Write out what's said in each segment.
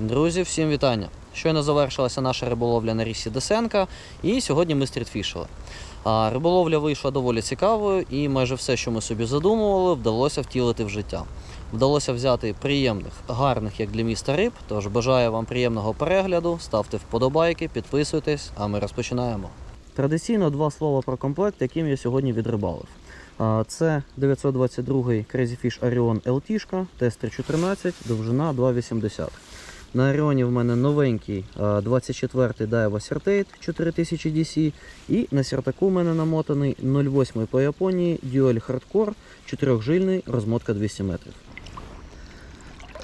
Друзі, всім вітання! Щойно завершилася наша риболовля на річці Десенка, і сьогодні ми стрітфішили. А риболовля вийшла доволі цікавою, і майже все, що ми собі задумували, вдалося втілити в життя. Вдалося взяти приємних, гарних як для міста риб. Тож бажаю вам приємного перегляду, ставте вподобайки, підписуйтесь, а ми розпочинаємо. Традиційно два слова про комплект, яким я сьогодні відрибалив. Це 922 Crazy Fish Orion LT, тест 314, довжина 2,80. На Оріоні в мене новенький 24-й Daiwa Certate 4000 DC. І на сертаку в мене намотаний 08 по Японії Dual Hardcore 4-жильний, розмотка 200 метрів.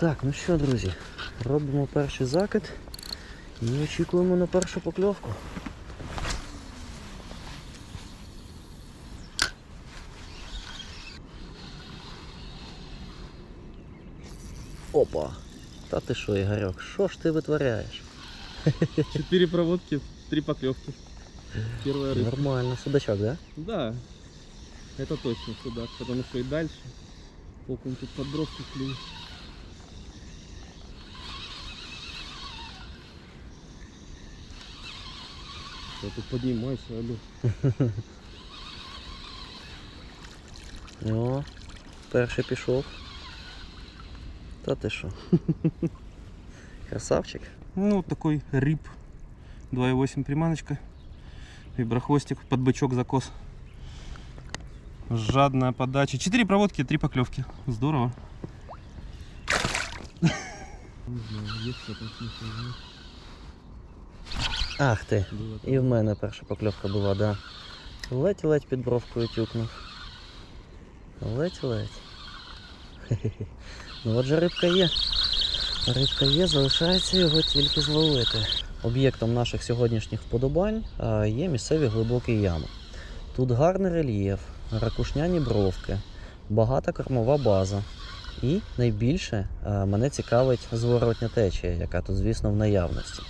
Так, ну що, друзі, робимо перший закид і очікуємо на першу покльовку. Опа! Та ти що, Ігорьок, що ж ти витворяєш? Четыре проводки, три поклевки. Первая рыба. Нормально, судачок, да? Да, это точно судак, потому что и дальше окунь тут подбровки клюет. Что ты поднимайся, алло. О, перший пішов. Та ти що? Красавчик. Ну, вот такой рип. 2,8 приманочка. Виброхвостик под бычок закос. Жадная подача. Четыре проводки, три поклевки. Здорово. Ах ти. Было І в мене перша покльовка була, да. Ледь-ледь під бровкою тюкнув. Ледь-ледь. Ну от же рибка є. Рибка є, залишається його тільки зловити. Об'єктом наших сьогоднішніх вподобань є місцеві глибокі ями. Тут гарний рельєф, ракушняні бровки, багата кормова база. І найбільше мене цікавить зворотня течія, яка тут, звісно, в наявності.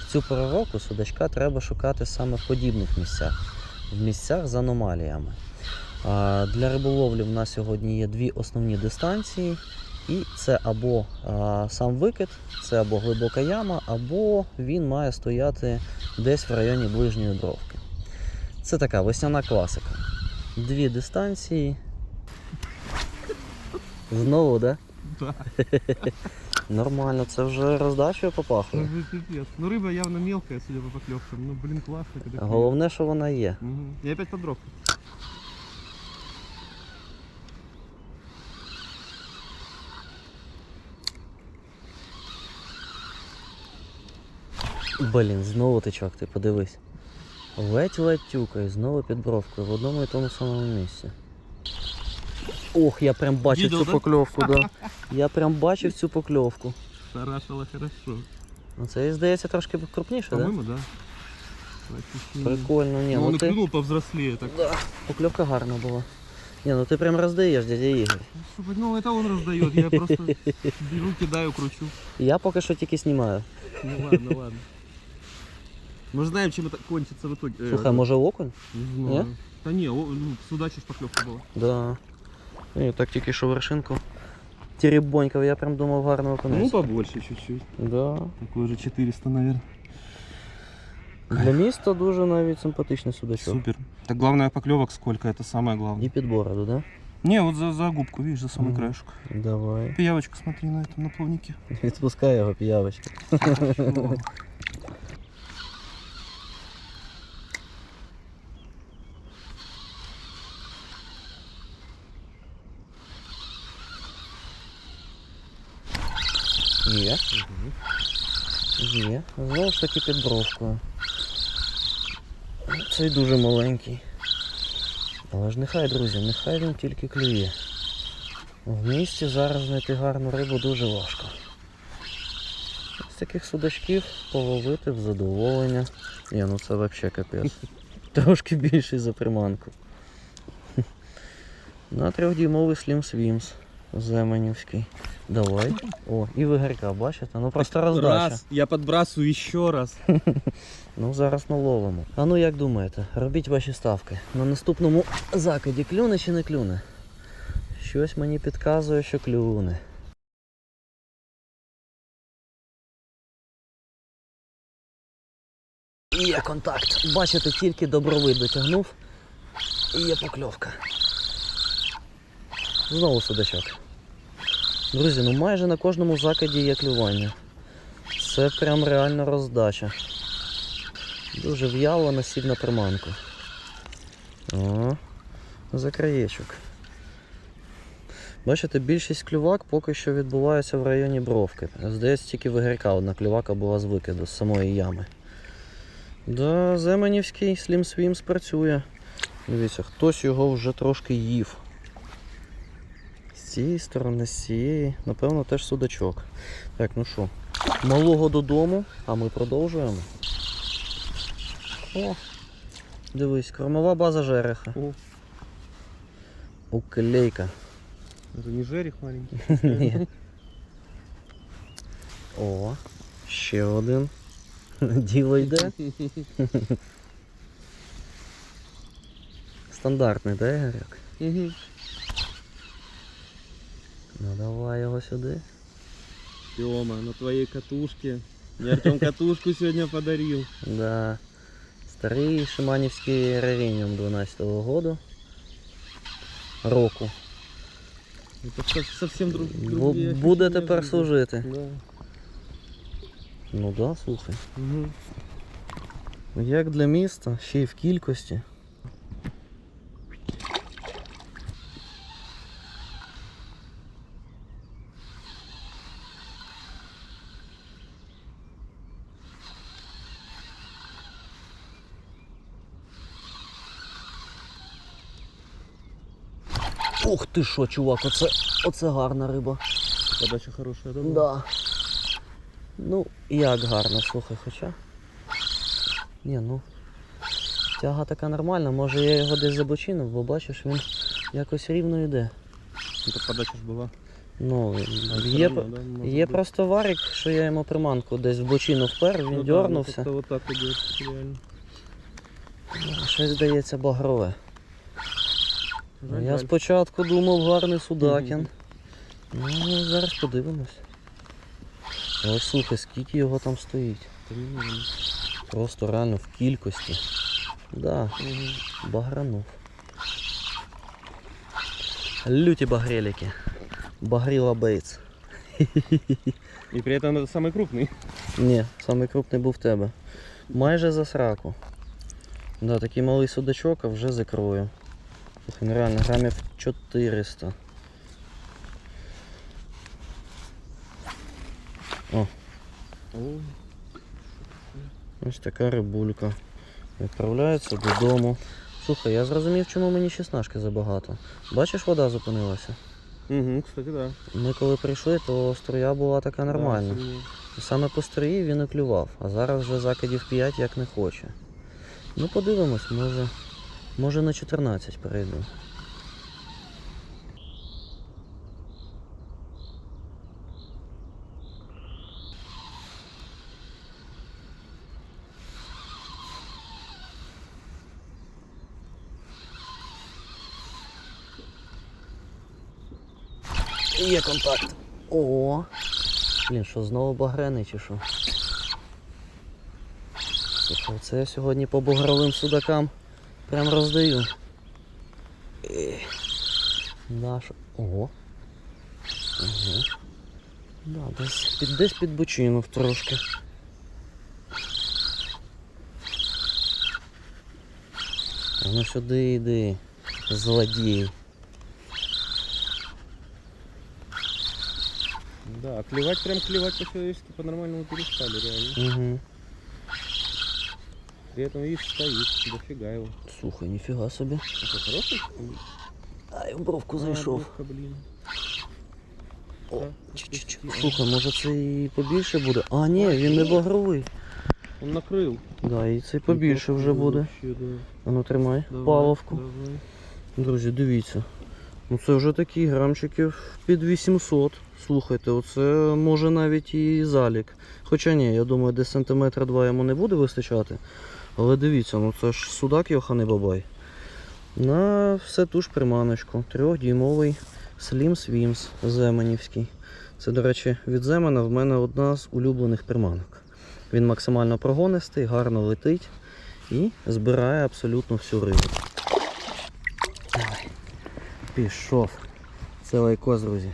В цю пору року судачка треба шукати саме в подібних місцях, в місцях з аномаліями. Для риболовлі в нас сьогодні є дві основні дистанції, і це або а, сам викид, це або глибока яма, або він має стояти десь в районі ближньої бровки. Це така весняна класика. Дві дистанції. Знову, так? Да. Нормально, це вже роздачею попахує. Ну, пипец. Ну, рыба явно мелкая, судя по поклевкам. Ну, блин, классно. Когда клюет. Головне, що вона є. Мгм. И опять подбровка. Блін, знову тичок, ти подивись. Ледь-ледь тюкає, знову під бровкою, в одному і тому самому місці. Ох, я прям бачив Відео, цю да? покльовку, да. Я прям бачив цю покльовку. Шарашила хорошо. Ну це, здається, трошки крупніше? Да? По-моему, да. Прикольно, ні, Ну, ну он ти... клюнул повзрослее так. Да, покльовка гарна була. Ні, ну ти прям роздаєш, дядя Ігор. Ну, это он раздает, я просто беру, кидаю, кручу. Я поки що тільки знімаю. Ну ладно, ладно. Мы знаем, чем это кончится в итоге. Э, Слухай, може окунь? Не знаю. Да не, о, ну, с удачей ж поклевка была. Да. І так тільки що вершинку. Теребонькав, я прям думав гарно Ну, окунець. побольше чуть-чуть. Да. Такой уже 400, наверное. Для міста дуже навіть симпатичний судачок. Супер. Так главное поклевок сколько, это самое главное. І під бороду, да? Не, вот за, за губку, видишь, за самый Мгм. краешек. Давай. Пиявочку смотри на этом, на плавнике. Відпускай його, піявочка. Хорошо. Є. Є. Знову ж таки під бровкою. Цей дуже маленький. Але ж нехай, друзі, нехай він тільки клює. В місті зараз знайти гарну рибу дуже важко. З таких судачків половити в задоволення. Ні, ну це взагалі капець. Трошки більший за приманку. На трьохдюймовий Slim Swims. Давай. О, і в Ігорька, бачите? Ну просто роздача. Раз, я підбрасую ще раз. ну зараз наловимо. А ну як думаєте, робіть ваші ставки. На наступному закиді клюне чи не клюне? Щось мені підказує, що клюне. Є контакт. Бачите, тільки добровий дотягнув. І є покльовка. Знову судачок. Друзі, ну майже на кожному закиді є клювання. Це прям реально роздача. Дуже в'яло насів на приманку. О, за краєчок. Бачите, більшість клювак поки що відбувається в районі бровки. Здається, тільки вигірка одна клювака була з викиду, з самої ями. Да, Земенівський Slim Swims працює. Дивіться, хтось його вже трошки їв. Цієї сторони, з цієї, напевно, теж судачок. Так, ну що, малого додому, а ми продовжуємо. О, дивись, кормова база жереха. О, Уклейка. это не жерех маленький. Ні. О, ще один. Діло йде. Стандартний, да, Ігоряк? Мгм. Ну давай його сюди. Тёма, на твоей катушке. Мне Артем катушку сегодня подарил. Да. Старий Шиманівський ревеніум 12-го году. Року. Это совсем друг, другие Буде тепер служити. Да. Ну да, слухай. Мгм. Як для міста, ще й в кількості. Ух ти що, чувак, оце, оце гарна риба. Подача хорошая, да? была? Да. Ну, як гарно, слухай, хоча. Ні, ну. Тяга така нормальна, може я його десь забочинив, бо бачиш, він якось рівно йде. Это подача ж была. Ну, А, є, всё равно, да, может є быть. просто варік, що я йому приманку десь в бочину впер, він Ну да, ну дьорнувся. как-то вот так идет, реально. Щось здається багрове. Жаль, я жаль. спочатку думав гарний судакін. Ну, зараз подивимось. Ось слухай, скільки його там стоїть. Да не знаю. Просто реально в кількості. Да, Мгм. багранув. Люті багреліки. Багріла Бейтс. И при этом это самый крупный. Ні, самий крупний був в тебе. Майже за сраку. Да, такий малий судачок, а вже з Ну реально грамів 400. О, Ось така рибулька. Відправляється додому. Слухай, я зрозумів, чому мені 16 забагато. Бачиш, вода зупинилася. Угу, кстати, да. Ми коли прийшли, то струя була така нормальна. Да. І Саме по строї він і клював, а зараз вже закидів 5 як не хоче. Ну подивимось, може, може на 14 перейду. Є контакт. О, Блін, що знову багрений чи що? Це я сьогодні по бугровим судакам прям роздаю. Що... Ого. Ого. Да, десь під, десь під бочинув трошки. Ну сюди йди, злодій. Да, клевать прям клевать по-человечески по-нормальному перестали, реально. Угу. При этом видишь, стоит, дофига его. Слухай, ніфіга собі. Это хороший? Ай, в бровку А, зайшов. бровка, блин. О, Так, чу-чу-чу. почти. Слухай, може це і побільше буде? А, ні, він не багровий. Он накрыл. Да, і це побільше вже буде. Вообще, да. А ну тримай, Давай, паловку. давай. Друзі, дивіться. Ну це вже такі грамчиків під 800. Слухайте, оце може навіть і залік. Хоча ні, я думаю, десь сантиметра два йому не буде вистачати. Але дивіться, ну це ж судак Йоханий Бабай. На все ту ж приманочку. Трьохдюймовий Slim Swims Земанівський. Це, до речі, від Земана в мене одна з улюблених приманок. Він максимально прогонистий, гарно летить і збирає абсолютно всю рибу. Пішов. Це лайкос, друзі.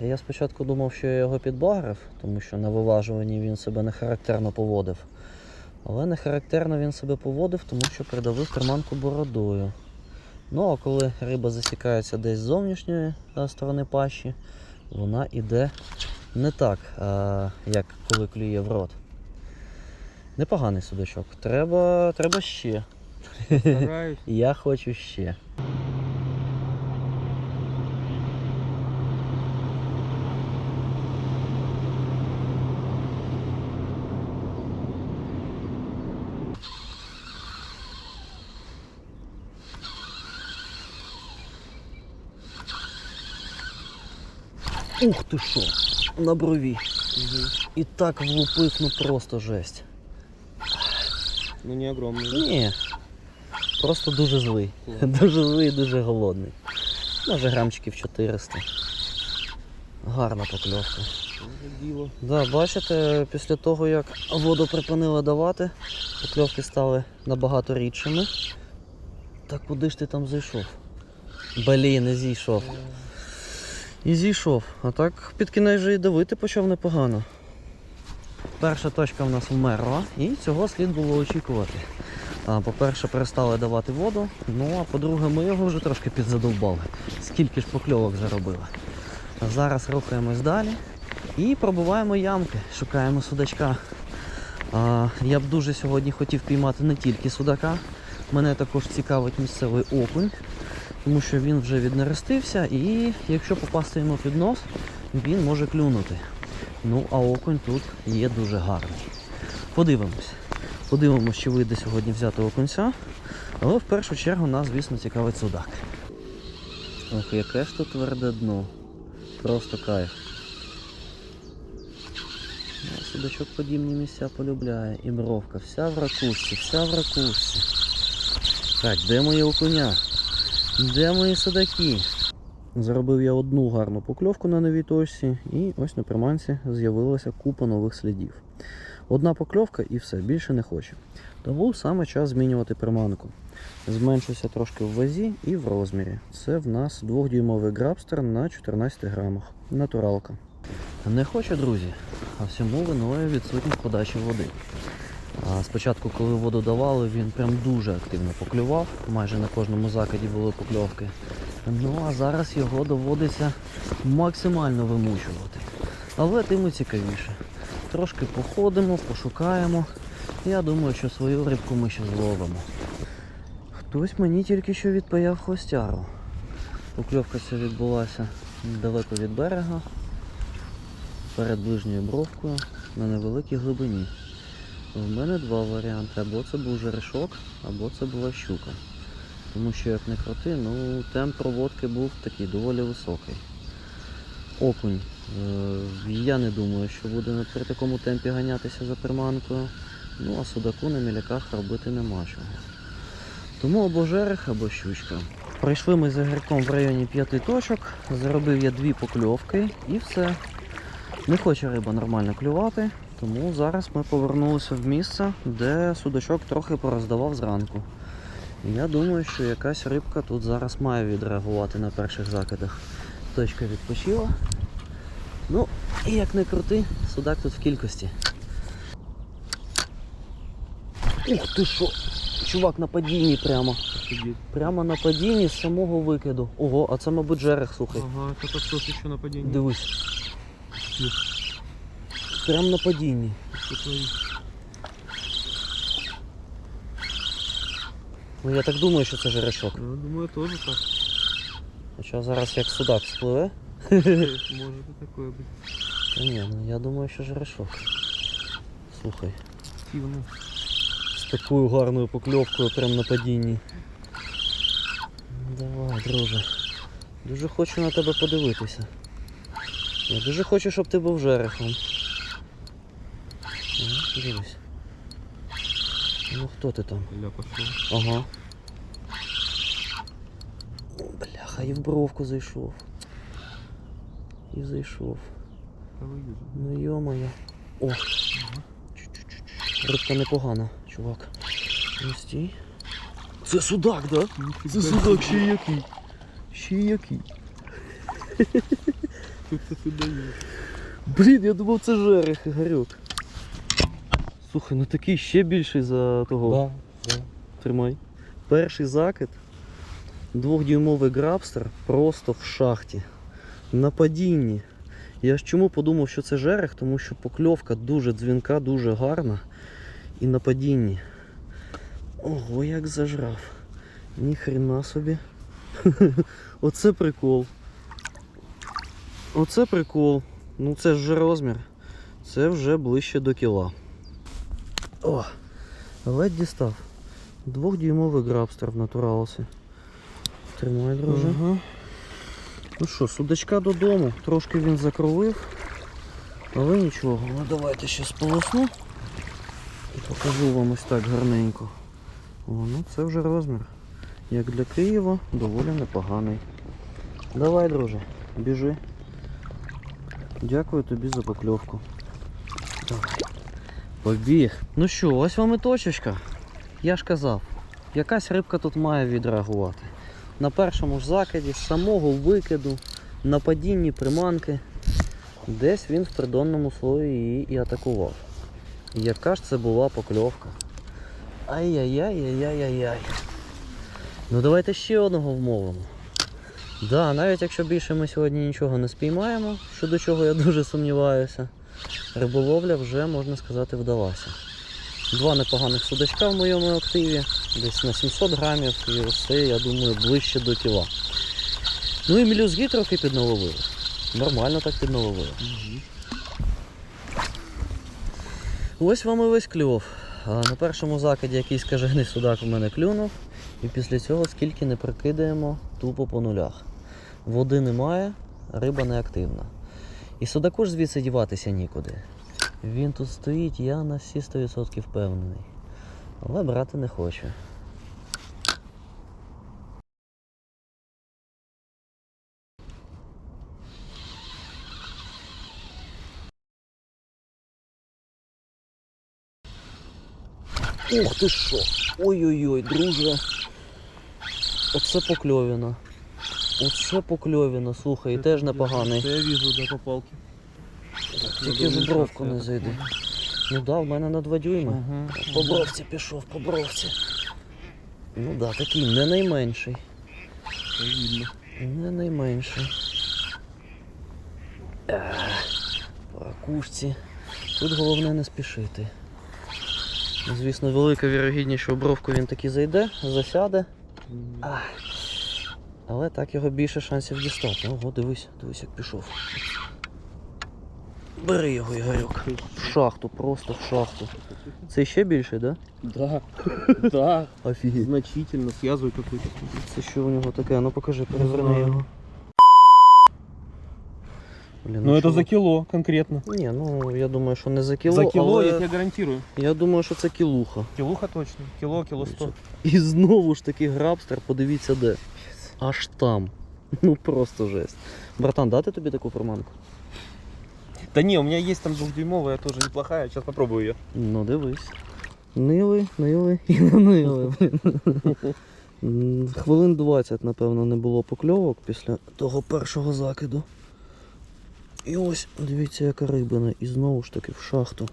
Я спочатку думав, що я його підбагрив, тому що на виважуванні він себе не характерно поводив. Але не характерно він себе поводив, тому що придавив приманку бородою. Ну а коли риба засікається десь з зовнішньої е, сторони пащі, вона іде не так, е, як коли клює в рот. Непоганий судачок. Треба, треба ще. Стараюсь. Я хочу ще. Ух ти що, на брові. І так влупив, ну просто жесть. Ну не огромный. Ні. Просто дуже злий. Дуже злий і дуже голодний. Може грамчиків 400. Гарна покльовка. Діло. Да, бачите, після того як воду припинили давати, покльовки стали набагато рідшими. Так куди ж ти там зайшов? Блін, не зійшов. І зійшов. А так під кінець вже і давити почав непогано. Перша точка в нас вмерла, і цього слід було очікувати. По-перше, перестали давати воду, ну а по-друге, ми його вже трошки підзадовбали. Скільки ж покльовок заробили. Зараз рухаємось далі і пробуваємо ямки, шукаємо судачка. А, я б дуже сьогодні хотів піймати не тільки судака. Мене також цікавить місцевий окунь, тому що він вже віднерестився і якщо попасти йому під нос, він може клюнути. Ну, а окунь тут є дуже гарний. Подивимось. Подивимось, чи вийде сьогодні взяти окунця. Але в першу чергу нас, звісно, цікавить судак. Ох, яке ж тут тверде дно. Просто кайф. Ну, Судачок подібні місця полюбляє. І бровка. Вся в ракушці, вся в ракушці. Так, де мої окуня? Де мої судаки? Заробив я одну гарну покльовку на новій точці, і ось на приманці з'явилася купа нових слідів. Одна покльовка і все, більше не хочу. Тому саме час змінювати приманку. Зменшився трошки в вазі і в розмірі. Це в нас 2-дюймовий грабстер на 14 грамах. Натуралка. Не хочу, друзі, а всьому виною відсутність подачі води. Спочатку, коли воду давали, він прям дуже активно поклював. Майже на кожному закиді були покльовки. Ну а зараз його доводиться максимально вимучувати. Але тим і цікавіше. Трошки походимо, пошукаємо. Я думаю, що свою рибку ми ще зловимо. Хтось мені тільки що відпаяв хвостяру. Покльовка ця відбулася далеко від берега, перед ближньою бровкою на невеликій глибині. В мене два варіанти. Або це був жерешок, або це була щука. Тому що як не крути, ну темп проводки був такий доволі високий. Окунь. Е, я не думаю, що буде при такому темпі ганятися за приманкою. Ну а судаку на міляках робити нема чого. Тому або жерех, або щучка. Пройшли ми за гірком в районі п'яти точок, заробив я дві покльовки і все. Не хоче риба нормально клювати, тому зараз ми повернулися в місце, де судачок трохи пороздавав зранку. Я думаю, що якась рибка тут зараз має відреагувати на перших закидах. Точка відпочила. Ну, і як не крути, судак тут в кількості. Ух ти що! Чувак на падінні прямо. Прямо на падінні з самого викиду. Ого, а це, мабуть, жерех, слухай. Ага, это подсос еще нападение. Дивись. Прямо на падінні. Ну я так думаю, що це жерешок. Ну, думаю, тоже так. Хоча зараз як судак спливе. Может и такое быть. Та ні, ну я думаю, що жерешок. Слухай, Активно. з такою гарною покльовкою прямо на падінні. Давай, друже. Дуже хочу на тебе подивитися. Я дуже хочу, щоб ти був жерехом. Ну, дивись. Ну хто ти там? Ля пошел. Ага. Бляха, і в бровку зайшов. І зайшов. Ну йо-моє. О. Чуть-чуть-чуть. Рибка непогана, чувак. Ну стій. Це судак, да? Це судак ще який. Ще який. Блін, я думав це жерех, Ігорьок. Слухай, ну такий ще більший за того. Да, да. Тримай. Перший закид. Двохдюймовий грабстер просто в шахті. На падінні. Я ж чому подумав, що це жерех, тому що покльовка дуже дзвінка, дуже гарна. І на падінні. Ого, як зажрав. Ніхрена собі. Оце прикол. Оце прикол. Ну це ж вже розмір. Це вже ближче до кіла. О! Ледь дістав. Двохдюймовий грабстер в натуралці. Тримай, друже. Ага. Ну що, судачка додому. Трошки він закровив. Але нічого. Ну давайте ще сполосну. І покажу вам ось так гарненько. О, ну це вже розмір. Як для Києва, доволі непоганий. Давай, друже, біжи. Дякую тобі за покльовку. Давай. Побіг. Ну що, ось вам і точечка. Я ж казав, якась рибка тут має відреагувати. На першому ж закиді, з самого викиду, на падінні приманки, десь він в придонному слої її і атакував. Яка ж це була покльовка? Ай-яй-яй-яй-яй-яй. Ну давайте ще одного вмовимо. Да, навіть якщо більше ми сьогодні нічого не спіймаємо, щодо чого я дуже сумніваюся, риболовля вже, можна сказати, вдалася. Два непоганих судачка в моєму активі, десь на 700 грамів, і все, я думаю, ближче до кіла. Ну і мілюзги трохи підналовили. Нормально так підналовили. Ось вам і весь кльов. На першому закиді якийсь кажений судак у мене клюнув. І після цього скільки не прикидаємо, тупо по нулях. Води немає, риба не активна. І судаку ж звідси діватися нікуди. Він тут стоїть, я на всі 100% впевнений. Але брати не хоче. Ух ти що! Ой-ой-ой, друже. Оце покльовіна. Оце покльовіна, слухай, і теж непоганий. Это я вижу, да, по палке. Тільки в бровку не зайди. Ну да, в мене на 2 дюйми. Ага. По бровці пішов, по бровці. Ну да, такий не найменший. Это видно. Не найменший. По ракушці. Тут головне не спішити. Звісно, велика вірогідність, що в бровку він таки зайде, засяде. Ах. Але так його більше шансів дістати. Ого, дивись, дивись, як пішов. Бери його, Ігорюк. В шахту, просто в шахту. Це ще більше, да? Да, да, Офігеть. значительно, язвой какой-то. Це що у нього таке? Ну покажи, переверни його. Блін, Ну это за кило конкретно. Ні, ну я думаю, що не за кіло, за кило але я тебе гарантирую. я думаю, що це кілуха. Килуха точно. Кило, кило сто. І знову ж таки грабстер, подивіться де. Аж там. Ну просто жесть. Братан, дати тобі таку приманку? Да не, у меня есть там двухдюймовая, тоже неплохая. Сейчас попробую ее. Ну дивись. Нили, нили і нанили. блін. Хвилин 20, напевно, не було покльовок після того першого закиду. І ось, дивіться, яка рибина. І знову ж таки в шахту.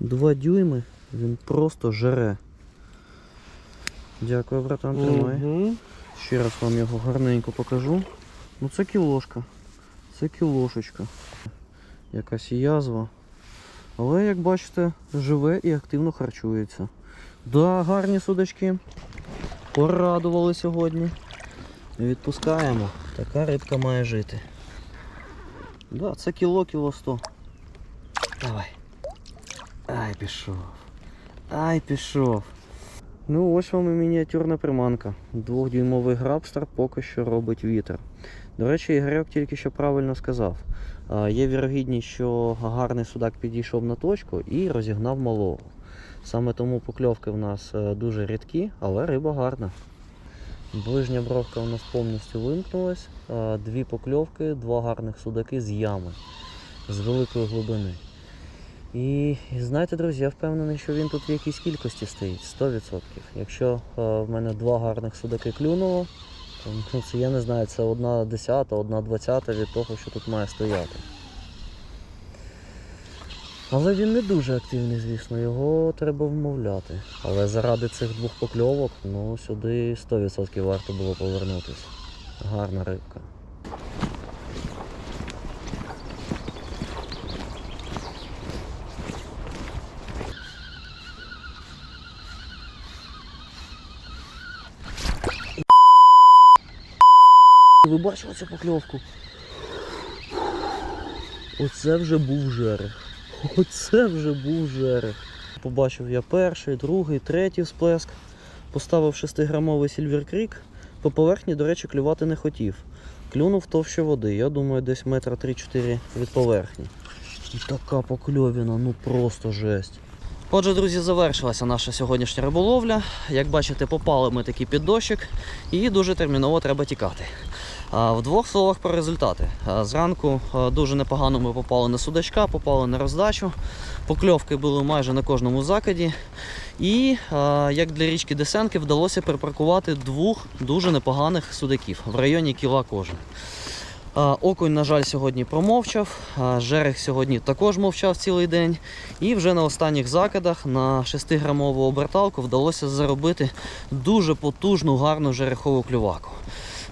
Два дюйми, він просто жере. Дякую, братан, тримай. Мгм. Ще раз вам його гарненько покажу. Ну це кілошка. Це кілошечка. Якась язва. Але, як бачите, живе і активно харчується. Да, гарні судачки. Порадували сьогодні. Відпускаємо. Така рибка має жити. Да, це кіло, кіло сто. Давай. Ай, пішов. Ай, пішов. Ну, ось вам і мініатюрна приманка. Двохдюймовий грабстер поки що робить вітер. До речі, Ігорьок тільки що правильно сказав. Є вірогідність, що гарний судак підійшов на точку і розігнав малого. Саме тому покльовки в нас е, дуже рідкі, але риба гарна. Ближня бровка у нас повністю вимкнулась. Дві покльовки, два гарних судаки з ями, з великої глибини. І, знаєте, друзі, я впевнений, що він тут в якійсь кількості стоїть 100%. Якщо е, в мене два гарних судаки клюнуло, то ну, це я не знаю, це одна десята, одна двадцята від того, що тут має стояти. Але він не дуже активний, звісно, його треба вмовляти. Але заради цих двох покльовок, ну сюди 100% варто було повернутися. Гарна рибка. Ви цю покльовку? Оце вже був жерех. Оце вже був жерех. Побачив я перший, другий, третій всплеск. Поставив 6-грамовий Silver. По поверхні, до речі, клювати не хотів. Клюнув товще води. Я думаю, десь метра 3-4 від поверхні. І така покльовіна, ну просто жесть. Отже, друзі, завершилася наша сьогоднішня риболовля. Як бачите, попали ми таки під дощик і дуже терміново треба тікати. В двох словах про результати. Зранку дуже непогано ми попали на судачка, попали на роздачу. Покльовки були майже на кожному закиді. І як для річки Десенки вдалося припаркувати двох дуже непоганих судаків в районі кіла кожен. Окунь, на жаль, сьогодні промовчав. Жерех сьогодні також мовчав цілий день. І вже на останніх закидах на 6-грамову оберталку вдалося заробити дуже потужну, гарну жерехову клюваку.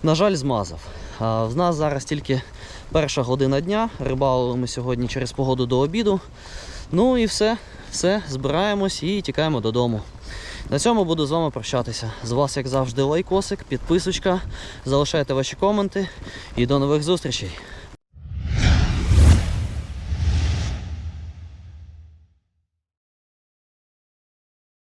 На жаль, змазав. В нас зараз тільки перша година дня. Рибалили ми сьогодні через погоду до обіду. Ну і все, все, збираємось і тікаємо додому. На цьому буду з вами прощатися. З вас, як завжди, лайкосик, підписочка. Залишайте ваші коменти і до нових зустрічей.